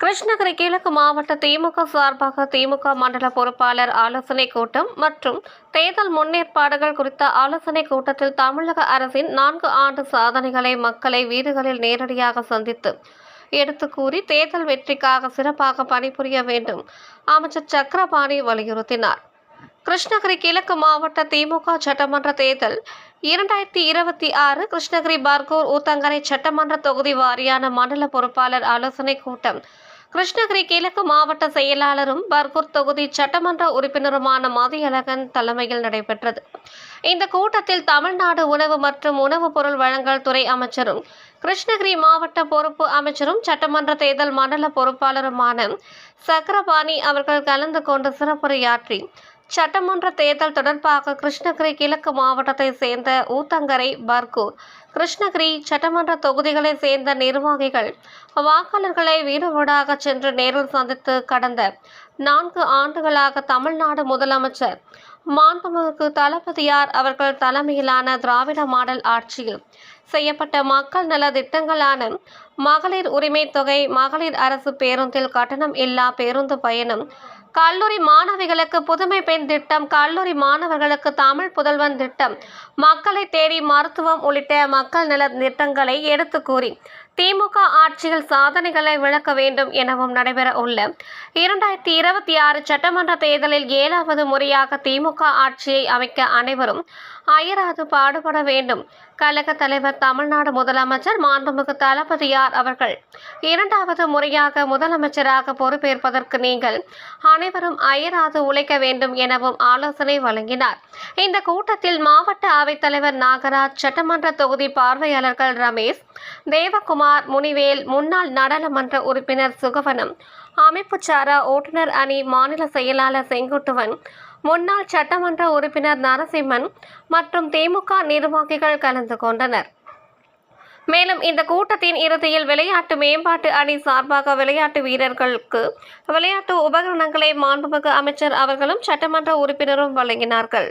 கிருஷ்ணகிரி கிழக்கு மாவட்ட திமுக சார்பாக திமுக மண்டல பொறுப்பாளர் ஆலோசனை கூட்டம் மற்றும் தேர்தல் முன்னேற்பாடுகள் குறித்த ஆலோசனை கூட்டத்தில் தமிழக அரசின் நான்கு ஆண்டு சாதனைகளை மக்களை வீடுகளில் நேரடியாக சந்தித்து எடுத்து கூறி தேர்தல் வெற்றிக்காக சிறப்பாக பணிபுரிய வேண்டும் அமைச்சர் சக்கரபாணி வலியுறுத்தினார். கிருஷ்ணகிரி கிழக்கு மாவட்ட திமுக சட்டமன்ற தேர்தல். இரண்டாயிரத்தி இருபத்தி ஆறு கிருஷ்ணகிரி பர்கூர் ஊத்தங்கரை சட்டமன்ற தொகுதி வாரியான மண்டல பொறுப்பாளர் ஆலோசனை கூட்டம். கிருஷ்ணகிரி கிழக்கு மாவட்ட செயலாளரும் பர்கூர் தொகுதி சட்டமன்ற உறுப்பினருமான மதியழகன் தலைமையில் நடைபெற்றது. இந்த கூட்டத்தில் தமிழ்நாடு உணவு மற்றும் உணவுப் பொருள் வழங்கல் துறை அமைச்சரும் கிருஷ்ணகிரி மாவட்ட பொறுப்பு அமைச்சரும் சட்டமன்ற தேர்தல் மண்டல பொறுப்பாளருமான சக்கரபாணி அவர்கள் கலந்து கொண்டு சிறப்புரையாற்றி சட்டமன்ற தேர்தல் தொடர்பாக கிருஷ்ணகிரி கிழக்கு மாவட்டத்தை சேர்ந்த ஊத்தங்கரை பர்கூர் கிருஷ்ணகிரி சட்டமன்ற தொகுதிகளை சேர்ந்த நிர்வாகிகள் வாக்காளர்களை வீடு வீடாக சென்று நேரில் சந்தித்து கடந்த நான்கு ஆண்டுகளாக தமிழ்நாடு முதலமைச்சர் மாண்புமிகு தளபதியார் அவர்கள் தலைமையிலான திராவிட மாடல் ஆட்சியில் செய்யப்பட்ட மக்கள் நல திட்டங்களான மகளிர் உரிமை தொகை மகளிர் அரசு பேருந்தில் கட்டணம் இல்லா பேருந்து பயணம் கல்லூரி மாணவிகளுக்கு புதுமை பெண் திட்டம் கல்லூரி மாணவர்களுக்கு தமிழ் புதல்வன் திட்டம் மக்களை தேடி மருத்துவம் உள்ளிட்ட மக்கள் நல திட்டங்களை எடுத்து கூறி திமுக ஆட்சியில் சாதனைகளை விளக்க வேண்டும் எனவும் நடைபெற உள்ள இரண்டாயிரத்தி இருபத்தி ஆறு சட்டமன்ற தேர்தலில் ஏழாவது முறையாக திமுக ஆட்சியை அமைக்க அனைவரும் அயராது பாடுபட வேண்டும். கழக தலைவர் தமிழ்நாடு முதலமைச்சர் மாண்புமிகு தளபதியார் அவர்கள் இரண்டாவது முறையாக முதலமைச்சராக பொறுப்பேற்பதற்கு நீங்கள் அனைவரும் அயராது உழைக்க வேண்டும் எனவும் ஆலோசனை வழங்கினார். இந்த கூட்டத்தில் மாவட்ட அவைத்தலைவர் நாகராஜ் சட்டமன்ற தொகுதி பார்வையாளர்கள் ரமேஷ் தேவகுமார் முனிவேல் முன்னாள் நாடாளுமன்ற உறுப்பினர் சுகவனம் அமைப்புச்சாரா ஓட்டுநர் அணி மாநில செயலாளர் செங்குட்டுவன் முன்னாள் சட்டமன்ற உறுப்பினர் நரசிம்மன் மற்றும் திமுக நிர்வாகிகள் கலந்து கொண்டனர். மேலும் இந்த கூட்டத்தின் இறுதியில் விளையாட்டு மேம்பாட்டு அணி சார்பாக விளையாட்டு வீரர்களுக்கு விளையாட்டு உபகரணங்களை மாண்புமிகு அமைச்சர் அவர்களும் சட்டமன்ற உறுப்பினரும் வழங்கினார்கள்.